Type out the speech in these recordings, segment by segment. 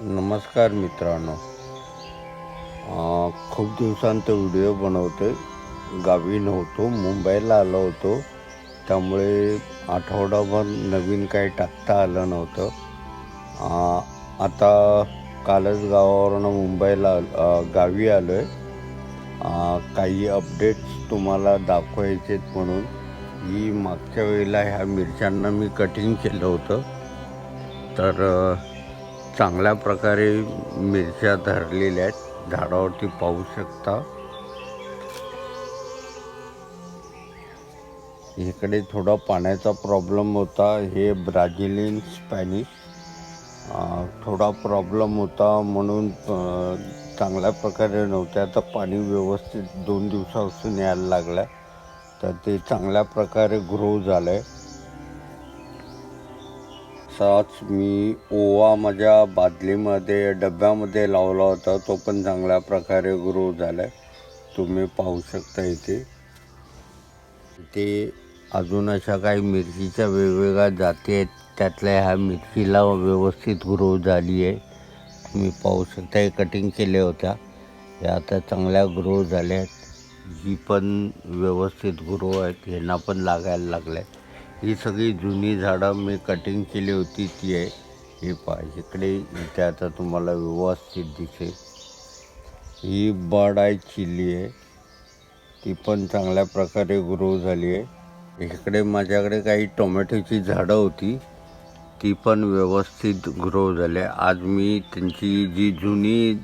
नमस्कार मित्रांनो. खूप दिवसांत व्हिडिओ बनवते गावी नव्हतो मुंबईला आलो होतो. त्यामुळे आठवडाभर नवीन काही टाकता आलं नव्हतं. आता कालच गावावरून मुंबईला गावी आलो आहे काही अपडेट्स तुम्हाला दाखवायचेत म्हणून. ही मागच्या वेळेला ह्या मिरच्यांना मी कटिंग केलं होतं. तर चांगल्या प्रकारे मिरच्या धरलेल्या आहेत. झाडावरती पाहू शकता. इकडे थोडा पाण्याचा प्रॉब्लेम होता. हे ब्राझिलियन स्पॅनिश. थोडा प्रॉब्लेम होता म्हणून चांगल्या प्रकारे नव्हते आता पाणी व्यवस्थित दोन दिवसापासून यायला लागलं तर ते चांगल्या प्रकारे ग्रो झालं आहे असाच मी ओवा माझ्या बादलीमध्ये डब्यामध्ये लावला होता. तो पण चांगल्या प्रकारे ग्रो झाला आहे तुम्ही पाहू शकता इथे. ते अजून अशा काही मिरचीच्या वेगवेगळ्या जाती आहेत. त्यातल्या ह्या मिरचीला व्यवस्थित ग्रो झाली आहे. तुम्ही पाहू शकता हे कटिंग केल्या होत्या. या आता चांगल्या ग्रो झाल्या आहेत. ही पण व्यवस्थित ग्रो आहेत ह्यांना पण लागायला लागल्या ही सगळी जुनी झाडं मी कटिंग केली होती ती आहे. हे पहा इकडे इथे आता तुम्हाला व्यवस्थित दिसेल. ही बड आहे चिली आहे. ती पण चांगल्या प्रकारे ग्रो झाली आहे. इकडे माझ्याकडे काही टोमॅटोची झाडं होती ती पण व्यवस्थित ग्रो झाले आज मी त्यांची जी जुनी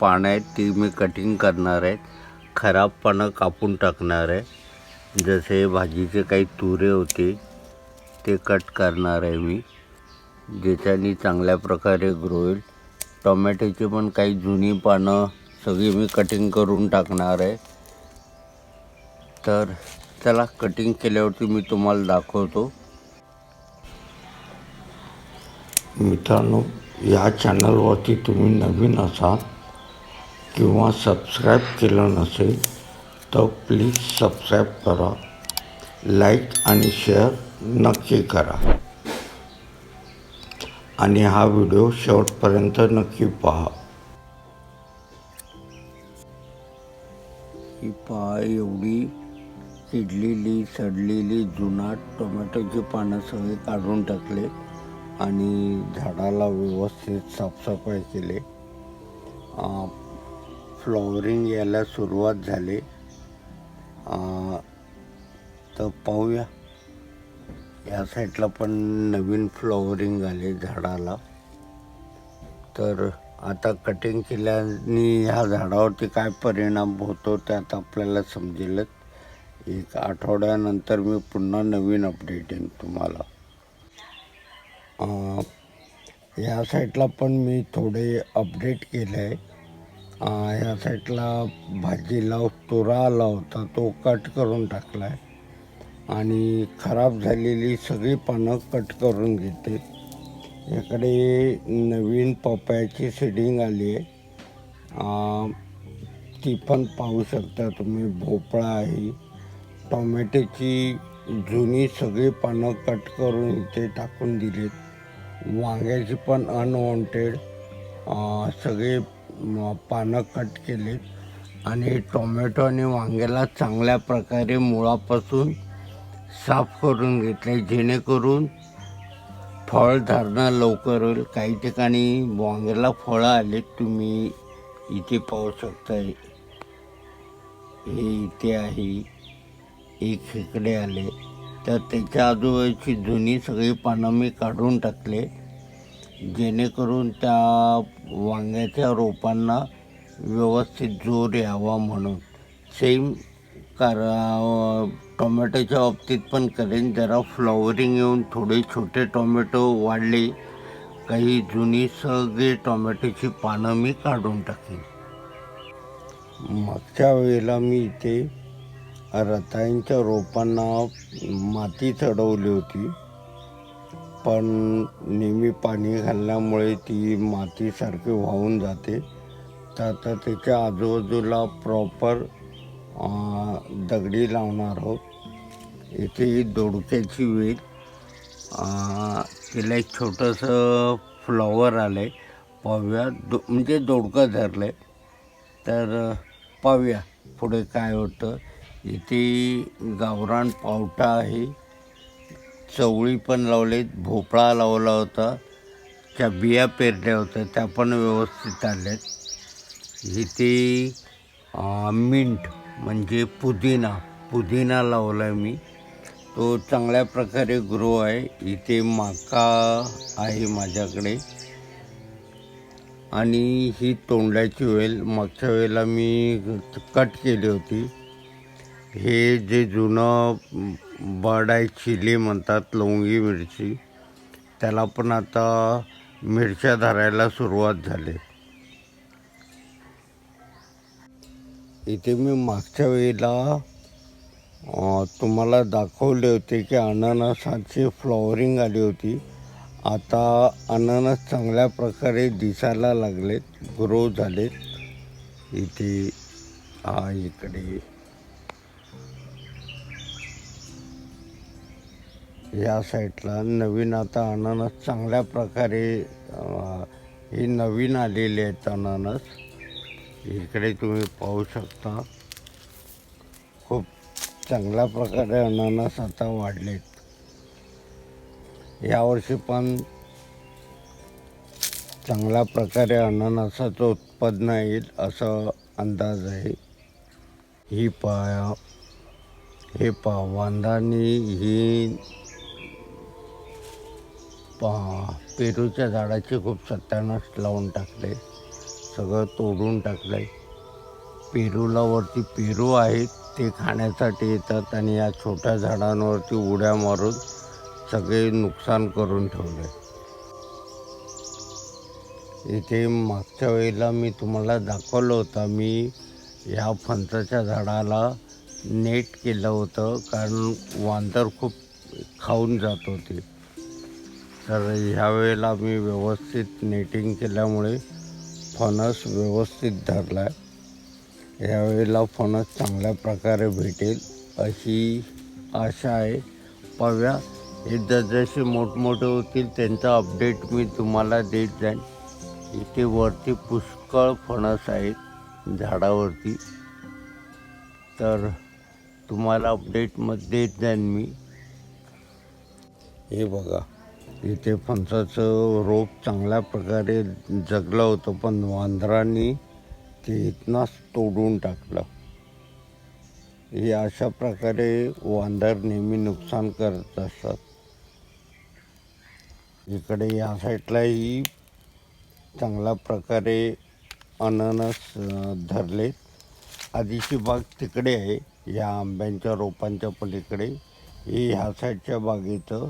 पानं आहेत ती मी कटिंग करणार आहेत खराब पानं कापून टाकणार आहे. जसे भाजीचे काही तुरे होते ते कट करणार आहे मी. ज्याच्यानी चांगल्या प्रकारे ग्रो होईल. टोमॅटोची पण काही जुनी पानं सगळी मी कटिंग करून टाकणार आहे. तर त्याला कटिंग केल्यावरती मी तुम्हाला दाखवतो. मित्रांनो या चॅनलवरती तुम्ही नवीन असाल किंवा सबस्क्राईब केलं नसेल तर प्लीज सबस्क्राईब करा. लाईक आणि शेअर नक्की करा. आणि हा व्हिडिओ शेवटपर्यंत नक्की पहा. ही पहा एवढी चिडलेली सडलेली जुनाट टोमॅटोची पानं सगळे काढून टाकले आणि झाडाला व्यवस्थित साफसफाई केले. फ्लॉवरिंग यायला सुरुवात झाली. तर पाहूया. या साईडला पण नवीन फ्लॉवरिंग आले झाडाला. तर आता कटिंग केल्याने ह्या झाडावरती काय परिणाम होतो त्यात आपल्याला समजेलच. एक आठवड्यानंतर मी पुन्हा नवीन अपडेट येईन तुम्हाला. या साईडला पण मी थोडे अपडेट केले आहे ह्या साईडला भाजीला तुरा आला होता तो कट करून टाकला आहे आणि खराब झालेली सगळी पानं कट करून घेते. इकडे नवीन पपयाची सीडिंग आली आहे ती पण पाहू शकता तुम्ही भोपळा आहे. टोमॅटोची जुनी सगळी पानं कट करून इथे टाकून दिलीत. वांग्याची पण अनवॉन्टेड सगळे पानं कट केलीत. आणि टोमॅटो आणि वांग्याला चांगल्या प्रकारे मुळापासून साफ करून घेतले जेणेकरून फळधारणा लवकर होईल. काही ठिकाणी वांग्याला फळं आले तुम्ही इथे पाहू शकता हे इथे आहे. एक इकडे आले. तर त्याच्या आजूबाजूची जुनी सगळी पानं मी काढून टाकले. जेणेकरून त्या वांग्याच्या रोपांना व्यवस्थित जोर यावा म्हणून. सेम कारा टोमॅटोच्या बाबतीत पण करेन. जरा फ्लॉवरिंग येऊन थोडे छोटे टोमॅटो वाढले. काही जुनी सगळी टोमॅटोची पानं मी काढून टाकेन. मागच्या वेळेला मी इथे रताळ्यांच्या रोपांना माती चढवली होती. पण नेहमी पाणी घालण्यामुळे ती मातीसारखी वाहून जाते. तर आता त्याच्या आजूबाजूला प्रॉपर दगडी लावणार आहोत. इथे दोडक्याची वेल. तिला एक छोटंसं फ्लॉवर आलं आहे पाहूया. दो म्हणजे दोडकं धरलं आहे तर पाहूया पुढे काय होतं. इथे गावरान पावटा आहे. चवळी पण लावलेत. भोपळा लावला होता. त्या बिया पेरल्या होत्या. त्या पण व्यवस्थित आल्यात. इथे मिंट म्हणजे पुदिना. पुदिना लावला आहे मी. तो चांगल्या प्रकारे ग्रो आहे. इथे माका आहे माझ्याकडे. आणि ही तोंडाची वेल मागच्या वेळेला मी कट केली होती. हे जे जुनं बड आहे चिली म्हणतात लवंगी मिरची त्याला पण आता मिरच्या धरायला सुरुवात झाली. इथे मी मागच्या वेळेला तुम्हाला दाखवले होते की अननसाची फ्लॉवरिंग आली होती. आता अननस चांगल्या प्रकारे दिसायला लागलेत ग्रो झालेत. इथे हा इकडे. या साईडला नवीन आता अननस चांगल्या प्रकारे हे ही नवीन आलेली आहेत अननस. इकडे तुम्ही पाहू शकता. चांगल्या प्रकारे अननस आता वाढलेत. यावर्षी पण चांगल्या प्रकारे अननसाचं उत्पादन येईल असं अंदाज आहे. ही पा हे पा वांदानी ही पा पेरूच्या झाडाची खूप सत्यानाश लावून टाकले सगळं तोडून टाकलं आहे पेरूला वरती पेरू आहेत. ते खाण्यासाठी येतात आणि या छोट्या झाडांवरती उड्या मारून सगळे नुकसान करून ठेवले. इथे मागच्या वेळेला मी तुम्हाला दाखवलं होतं मी या फणसाच्या झाडाला नेट केलं होतं कारण वांदर खूप खाऊन जात होते. तर ह्या वेळेला मी व्यवस्थित नेटिंग केल्यामुळे फणस व्यवस्थित धरला आहे यावेळेला फणस चांगल्या प्रकारे भेटेल अशी आशा आहे. पाहूया. हे जसजसे मोठमोठे होतील त्यांचा अपडेट मी तुम्हाला देत जाईन. इथे वरती पुष्कळ फणस आहेत झाडावरती. तर तुम्हाला अपडेटमध्ये देत जाईन मी. हे बघा. इथे फणसाचं रोप चांगल्या प्रकारे जगलं होतं पण वांदरांनी ते इथनाच तोडून टाकलं. हे अशा प्रकारे वांदर नेहमी नुकसान करत असतात इकडे या साईडलाही चांगल्या प्रकारे अननस धरलेत धरले. आधीची बाग तिकडे आहे या आंब्यांच्या रोपांच्या पलीकडे. हे ह्या साईडच्या बागेचं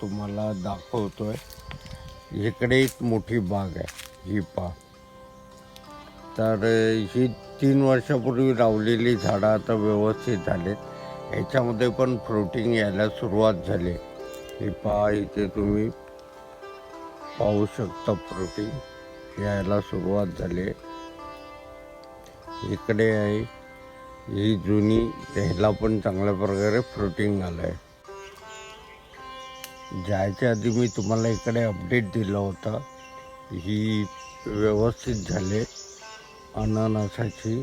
तुम्हाला दाखवतो आहे इकडे एक मोठी बाग आहे ही पा तर ही तीन वर्षापूर्वी लावलेली झाडं आता व्यवस्थित झालेत. याच्यामध्ये पण फ्रुटिंग यायला सुरुवात झाली. ही पहा इथे तुम्ही. पाहू शकता फ्रुटिंग यायला सुरुवात झाली. इकडे आहे. ही जुनी ह्याला पण चांगल्या प्रकारे फ्रुटिंग आलं आहे जायच्या आधी मी तुम्हाला इकडे अपडेट दिला होता. ही व्यवस्थित झाले. अननसाची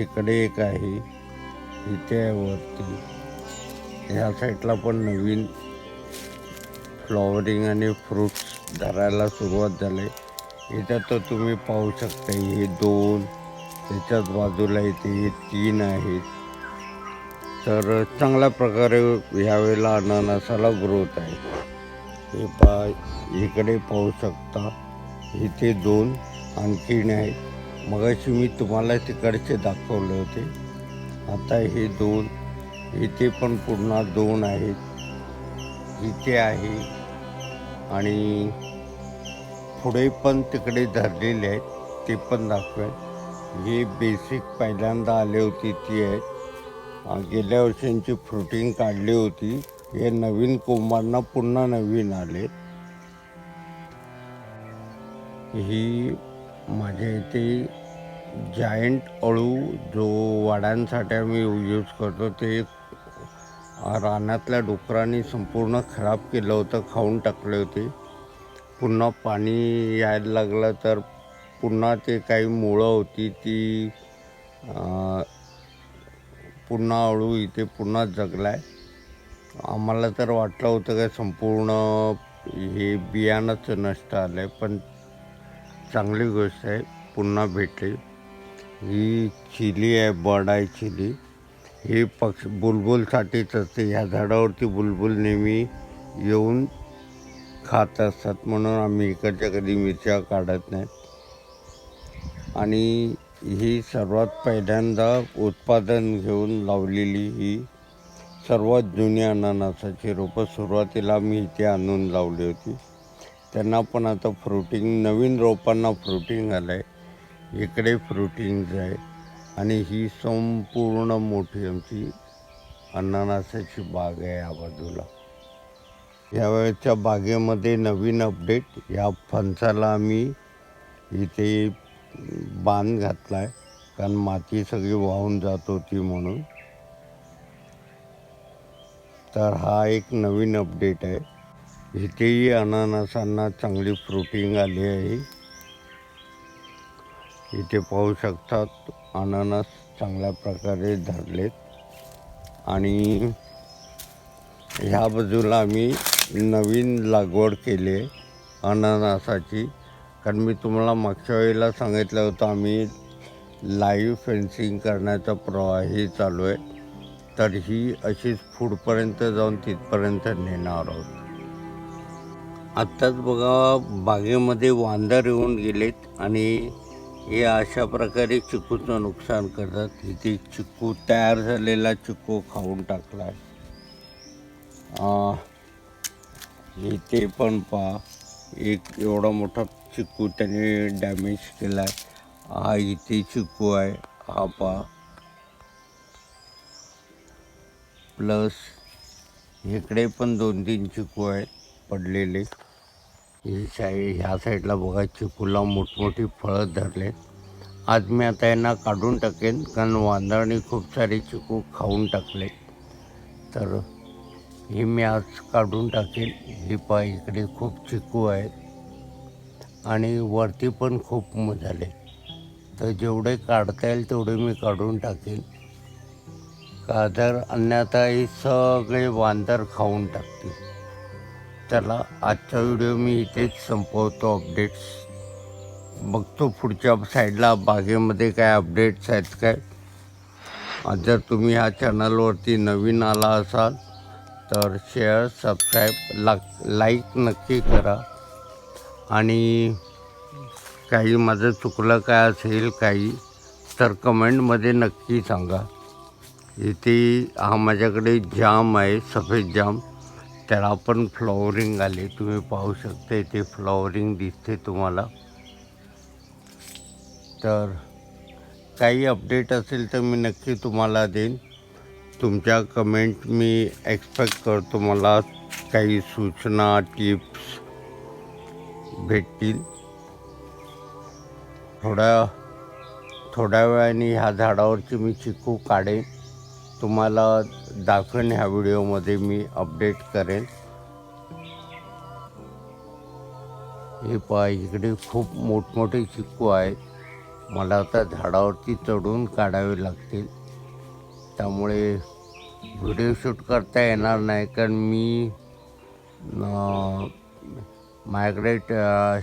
इकडे एक आहे इथे आहे वरती. ह्या साईडला पण नवीन फ्लॉवरिंग आणि फ्रुट्स धरायला सुरुवात झाले. इथं तर तुम्ही पाहू शकता हे दोन त्याच्याच बाजूला इथे हे तीन आहेत. तर चांगल्या प्रकारे ह्यावेळेला अननसाला ग्रोथ आहे. हे पा इकडे पाहू शकता इथे दोन आणखीन आहेत मगाशी मी तुम्हाला तिकडचे दाखवले होते. आता हे दोन इथे पण पुन्हा दोन आहेत. इथे आहे. आणि पुढे पण तिकडे धरलेले आहेत. ते पण दाखवेल हे बेसिक पहिल्यांदा आले होती ती आहेत. गेल्या वर्षांची फ्रुटिंग काढली होती. हे नवीन कोंबांना पुन्हा नवीन आले ही माझ्या इथे जायंट अळू जो वाड्यांसाठी आम्ही यूज करतो ते रानातल्या डुकरांनी संपूर्ण खराब केलं होतं खाऊन टाकले होते. पुन्हा पाणी यायला लागलं तर पुन्हा ते काही मुळं होती ती पुन्हा अळू इथे पुन्हा जगलाय. आम्हाला तर वाटलं होतं का संपूर्ण हे बियाणंच नष्ट आलं आहे पण चांगली गोष्ट आहे. पुन्हा भेटली. ही चिली आहे बर्ड आहे चिली. हे पक्ष बुलबुलसाठीच असते ह्या झाडावरती बुलबुल नेहमी येऊन खात असतात म्हणून आम्ही इकडच्या कधी मिरच्या काढत नाही. आणि ही सर्वात पहिल्यांदा उत्पादन घेऊन लावलेली ही सर्वात जुनी अननसाची रोपं सुरुवातीला मी इथे आणून लावली होती. त्यांना पण आता फ्रुटिंग नवीन रोपांना फ्रुटिंग आलं आहे इकडे फ्रुटिंग आहे. आणि ही संपूर्ण मोठी आमची अननसाची बाग आहे या बाजूला. यावेळेच्या बागेमध्ये नवीन अपडेट या फणसाला आम्ही इथे बांध घातला आहे कारण माती सगळी वाहून जात होती म्हणून. तर हा एक नवीन अपडेट आहे. इथेही अननसांना चांगली फ्रुटिंग आली आहे. इथे पाहू शकतात अननस चांगल्या प्रकारे धरलेत आणि ह्या बाजूला आम्ही नवीन लागवड केली आहे अननसाची. कारण मी तुम्हाला मागच्या वेळेला सांगितलं होतं आम्ही लाईव्ह फेन्सिंग करण्याचा प्रवाहही चालू आहे. तर ही अशीच फूडपर्यंत जाऊन तिथपर्यंत नेणार आहोत. आत्ताच बघा बागेमध्ये वांदर येऊन गेलेत आणि हे अशा प्रकारे चिकूचं नुकसान करतात. इथे चिकू तयार झालेला चिकू खाऊन टाकला आहे इथे पण पहा एक एवढा मोठा चिकू त्याने डॅमेज केला आहे हा इथे चिकू आहे हा पहा. प्लस इकडे पण दोन तीन चिकू आहेत पडलेले. ही साईड ह्या साईडला बघा चिकूला मोठमोठी फळं धरले. आज मी आता यांना काढून टाकेन कारण वांदळाने खूप सारे चिकू खाऊन टाकले. तर ही मी आज काढून टाकेन. ही पा इकडे खूप चिकू आहेत. आणि वरती पण खूप झाले. तर जेवढे काढता येईल तेवढे मी काढून टाकेन. का अन्यथा हे सगळे वांदर खाऊन टाकतील. चला आजचा व्हिडिओ मी इथेच संपवतो अपडेट्स बघतो पुढच्या साईडला बागेमध्ये काय अपडेट्स आहेत काय. जर तुम्ही ह्या चॅनलवरती नवीन आला असाल तर शेअर सबस्क्राईब ला लाईक नक्की करा. आणि काही माझं चुकलं काय असेल काही तर कमेंटमध्ये नक्की सांगा. इथे हा माझ्याकडे जाम आहे सफेद जाम त्याला पण फ्लॉवरिंग आले. तुम्ही पाहू शकता इथे फ्लॉवरिंग दिसते तुम्हाला. तर काही अपडेट असेल तर मी नक्की तुम्हाला देईन. तुमच्या कमेंट मी एक्सपेक्ट करतो मला काही सूचना टिप्स भेटतील. थोड्या थोड्या वेळाने ह्या झाडावरची मी चिकू काढेन. तुम्हाला दाखवेन ह्या व्हिडिओमध्ये मी अपडेट करेन. हे पहा इकडे खूप मोठमोठे चिक्कू आहेत. मला आता झाडावरती चढून काढावे लागतील. त्यामुळे व्हिडिओ शूट करता येणार नाही कारण मी मायग्रेट माझ्याकडे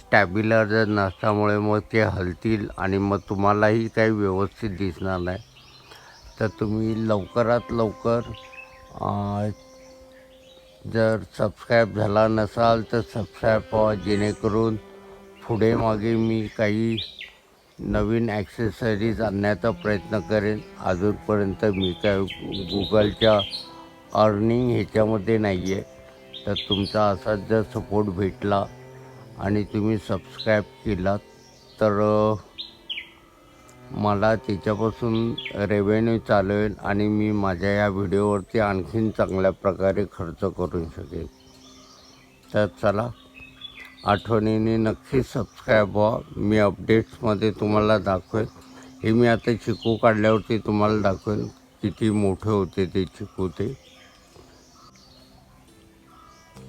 स्टॅबिलर जर नसल्यामुळे मग ते हलतील आणि मग तुम्हालाही काही व्यवस्थित दिसणार नाही. तर तुम्ही लवकरात लवकर जर सबस्क्राईब झाला नसाल तर सबस्क्राईब व्हा जेणेकरून पुढे मागे मी काही नवीन ॲक्सेसरीज आणण्याचा प्रयत्न करेन. अजूनपर्यंत मी काय गुगलच्या अर्निंग ह्याच्यामध्ये नाही आहे तर तुमचा असाच जर सपोर्ट भेटला आणि तुम्ही सबस्क्राईब केलात तर मला त्याच्यापासून रेव्हेन्यू चालवेल आणि मी माझ्या या व्हिडिओवरती आणखीन चांगल्या प्रकारे खर्च करू शकेन. तर चला आठवणीने नक्की सबस्क्राईब व्हा. मी अपडेट्समध्ये तुम्हाला दाखवेन. हे मी आता चिकू काढल्यावरती तुम्हाला दाखवेन किती मोठे होते ते चिकू ते.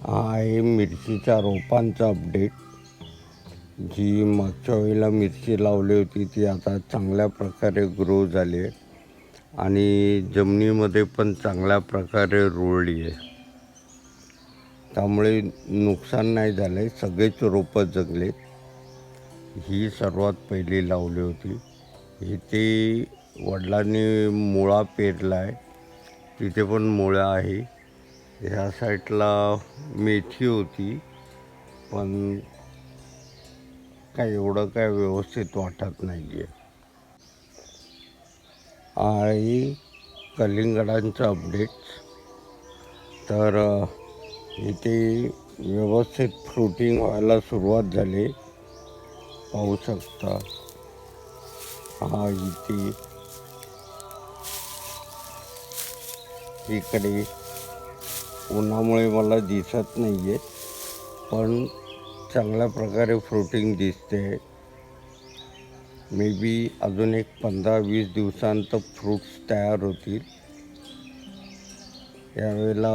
हा आहे मिरचीच्या रोपांचा अपडेट जी मागच्या वेळेला मिरची लावली होती ती आता चांगल्या प्रकारे ग्रो झाली आहे. आणि जमिनीमध्ये पण चांगल्या प्रकारे रुळली आहे. त्यामुळे नुकसान नाही झालं आहे सगळेच रोपं जगले ही सर्वात पहिली लावली होती. इथे वडिलांनी मुळा पेरला आहे. तिथे पण मुळा आहे. ह्या साईडला मेथी होती. पण काय एवढं काय व्यवस्थित वाटत नाही आहे आणि कलिंगडांचं अपडेट्स तर इथे व्यवस्थित फ्रुटिंग व्हायला सुरुवात झाली. पाहू शकता. हा इथे. इकडे. उन्हामुळे मला दिसत नाही आहे पण चांगल्या प्रकारे फ्रुटिंग दिसते. मे बी अजून एक पंधरा वीस दिवसांत फ्रूट्स तयार होतील. यावेळेला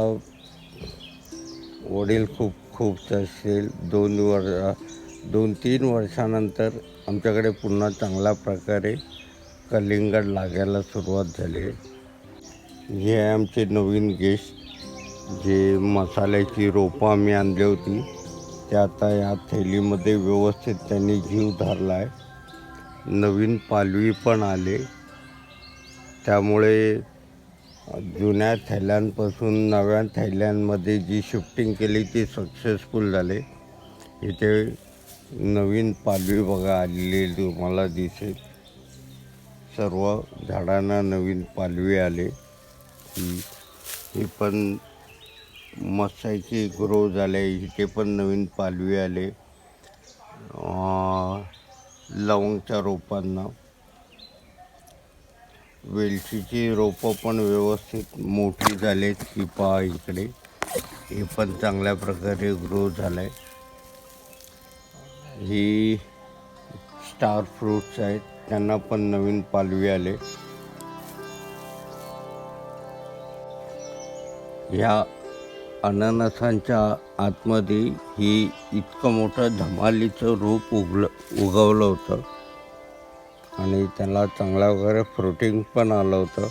वडील खूप खूप असेल दोन वर्ष दोन तीन वर्षानंतर आमच्याकडे पुन्हा चांगल्या प्रकारे कलिंगड लागायला सुरुवात झाली. हे आमचे नवीन गेस्ट जे मसाल्याची रोपं आम्ही आणली होती. ते आता या थैलीमध्ये व्यवस्थित त्यांनी जीव धरला आहे नवीन पालवी पण आले. त्यामुळे जुन्या थैल्यांपासून नव्या थैल्यांमध्ये जी शिफ्टिंग केली ती सक्सेसफुल झाले. इथे नवीन पालवी बघा आलेली तुम्हाला दिसेल. सर्व झाडांना नवीन पालवी आले. ही ही पण मसाची ग्रो झाले इथे पण नवीन पालवी आले. लवंगच्या रोपांना. वेलचीची रोपं पण व्यवस्थित मोठी झालेत की पहा इकडे. हे पण चांगल्या प्रकारे ग्रो झालं आहे ही स्टार फ्रूट्स आहेत त्यांना पण नवीन पालवी आले. ह्या अननसांच्या आतमध्ये ही इतकं मोठं धमालीचं रूप उगलं उगवलं होतं. आणि त्याला चांगल्या वगैरे फ्रुटिंग पण आलं होतं.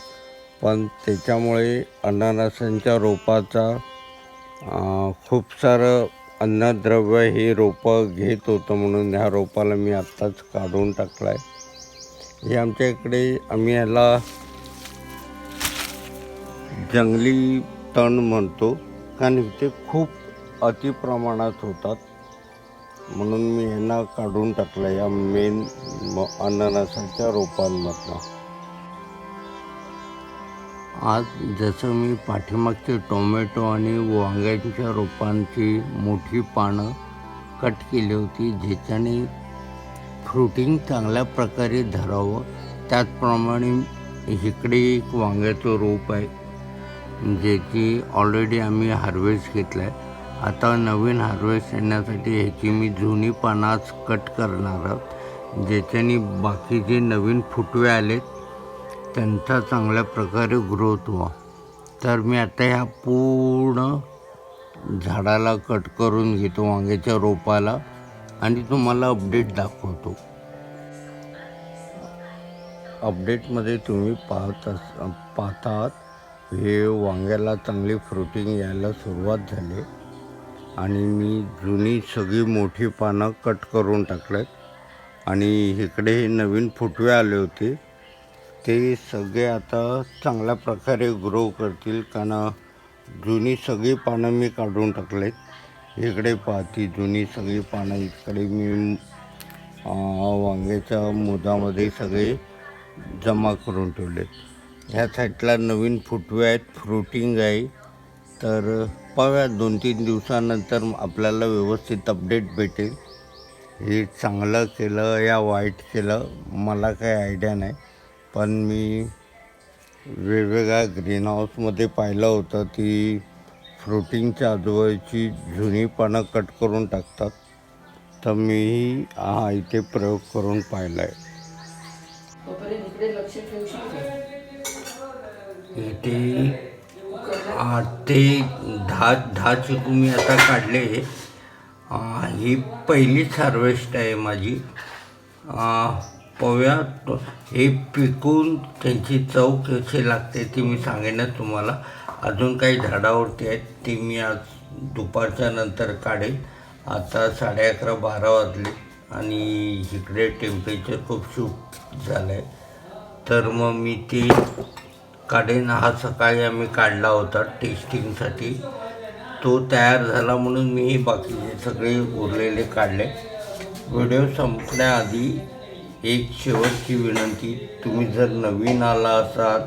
पण त्याच्यामुळे अननसांच्या रोपाचा खूप सारं अन्नद्रव्य हे रोपं घेत होतं म्हणून ह्या रोपाला मी आत्ताच काढून टाकलं आहे हे आमच्या इकडे आम्ही ह्याला जंगली तण म्हणतो. कारण ते खूप अतिप्रमाणात होतात. म्हणून मी यांना काढून टाकलं या मेन अननसाच्या रोपांमधनं. आज जसं मी पाठीमागचे टोमॅटो आणि वांग्यांच्या रोपांची मोठी पानं कट केली होती ज्याच्याने फ्रुटिंग चांगल्या प्रकारे धरावं त्याचप्रमाणे इकडे एक वांग्याचं रोप आहे. ज्याची ऑलरेडी आम्ही हार्वेस्ट घेतलं आहे आता नवीन हार्वेस्ट येण्यासाठी ह्याची मी जुनी पानाच कट करणार आहोत. ज्याच्याने बाकी जे नवीन फुटवे आलेत त्यांचा चांगल्या प्रकारे ग्रोथ व्हा. तर मी आता ह्या पूर्ण झाडाला कट करून घेतो वांग्याच्या रोपाला. आणि तुम्हाला अपडेट दाखवतो. अपडेटमध्ये तुम्ही पाहत अस पाहतात. हे वांग्याला चांगली फ्रुटिंग यायला सुरुवात झाली. आणि मी जुनी सगळी मोठी पानं कट करून टाकलेत. आणि इकडे हे नवीन फुटवे आले होते. ते सगळे आता चांगल्या प्रकारे ग्रो करतील. कारण जुनी सगळी पानं मी काढून टाकलेत. इकडे पाहती जुनी सगळी पानं इकडे मी वांग्याच्या मुदामध्ये सगळे जमा करून ठेवलेत. ह्या साईडला नवीन फुटवे आहेत फ्रुटिंग आहे. तर पाहूया दोन तीन दिवसानंतर आपल्याला व्यवस्थित अपडेट भेटेल. हे चांगलं केलं या वाईट केलं मला काही आयडिया नाही. पण मी वेगवेगळ्या ग्रीन हाऊसमध्ये पाहिलं होतं ती फ्रुटिंगच्या आजूबाजूची जुनी पानं कट करून टाकतात. तर मीही हा इथे प्रयोग करून पाहिला आहे तोपर्यंत इथे आठ ते दहा दहा चिकू मी आता काढले. ही पहिलीच हार्वेस्ट आहे माझी. पव्या हे पिकून त्यांची चव कशी लागते ती मी सांगेनच तुम्हाला. अजून काही झाडावरती आहेत ती मी आज दुपारच्या नंतर काढेन. आता साडे अकरा बारा वाजले आणि इकडे टेम्परेचर खूप शूट झालं आहे तर मग मी ते काढेन. हा सकाळी आम्ही काढला होता टेस्टिंगसाठी. तो तयार झाला म्हणून मी बाकीचे सगळे उरलेले काढले. व्हिडिओ संपण्याआधी एक शेवटची विनंती तुम्ही जर नवीन आला असाल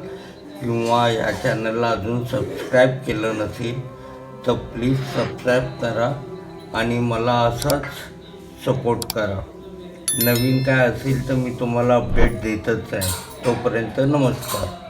किंवा या चॅनलला अजून सबस्क्राईब केलं नसेल तर प्लीज सबस्क्राईब करा आणि मला असाच सपोर्ट करा. नवीन काय असेल तर मी तुम्हाला अपडेट देतच आहे. तोपर्यंत नमस्कार.